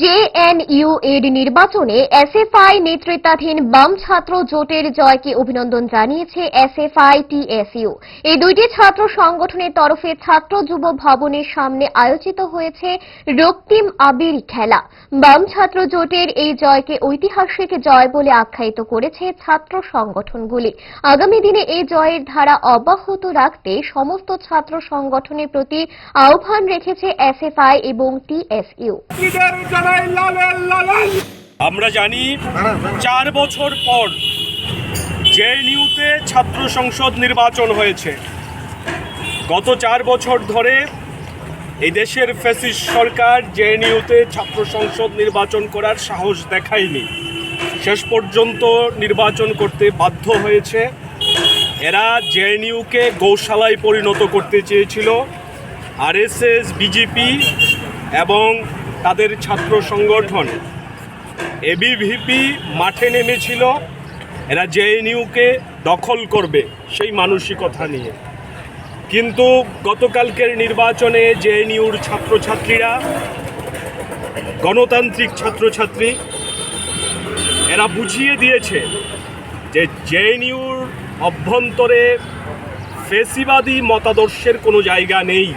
JNU এর নির্বাচনে SFI নেতৃত্বাধীন বাম ছাত্র জোটের জয়কে অভিনন্দন জানিয়েছে এসএফআই টিএসইউ এই দুইটি ছাত্র সংগঠনের তরফে ছাত্র যুব ভবনের সামনে আয়োজিত হয়েছে রক্তিম আবির খেলা। বাম ছাত্র জোটের এই জয়কে ঐতিহাসিক জয় বলে আখ্যায়িত করেছে ছাত্র সংগঠনগুলি। আগামী দিনে এই জয়ের ধারা অব্যাহত রাখতে সমস্ত ছাত্র সংগঠনের প্রতি আহ্বান রেখেছে এসএফআই এবং টিএসইউ জানাই আমরা জানি চার বছর পর জেএনইউতে ছাত্র সংসদ নির্বাচন হয়েছে। গত চার বছর ধরে এই দেশের ফ্যাসিস্ট সরকার জেএনইউতে ছাত্র সংসদ নির্বাচন করার সাহস দেখায়নি। শেষ পর্যন্ত নির্বাচন করতে বাধ্য হয়েছে। এরা জেএনইউকে গৌশালায় পরিণত করতে চেয়েছিল। আরএসএস বিজেপি এবং তাদের ছাত্র সংগঠন। এবিভিপি মাঠে নেমেছিল, এরা জেএনইউকে দখল করবে সেই মানসিকতা নিয়ে। কিন্তু গতকালকের নির্বাচনে জেএনইউর ছাত্রছাত্রীরা, গণতান্ত্রিক ছাত্রছাত্রী, এরা বুঝিয়ে দিয়েছে যে জেএনইউর অভ্যন্তরে ফেসিবাদী মতাদর্শের কোনো জায়গা নেই।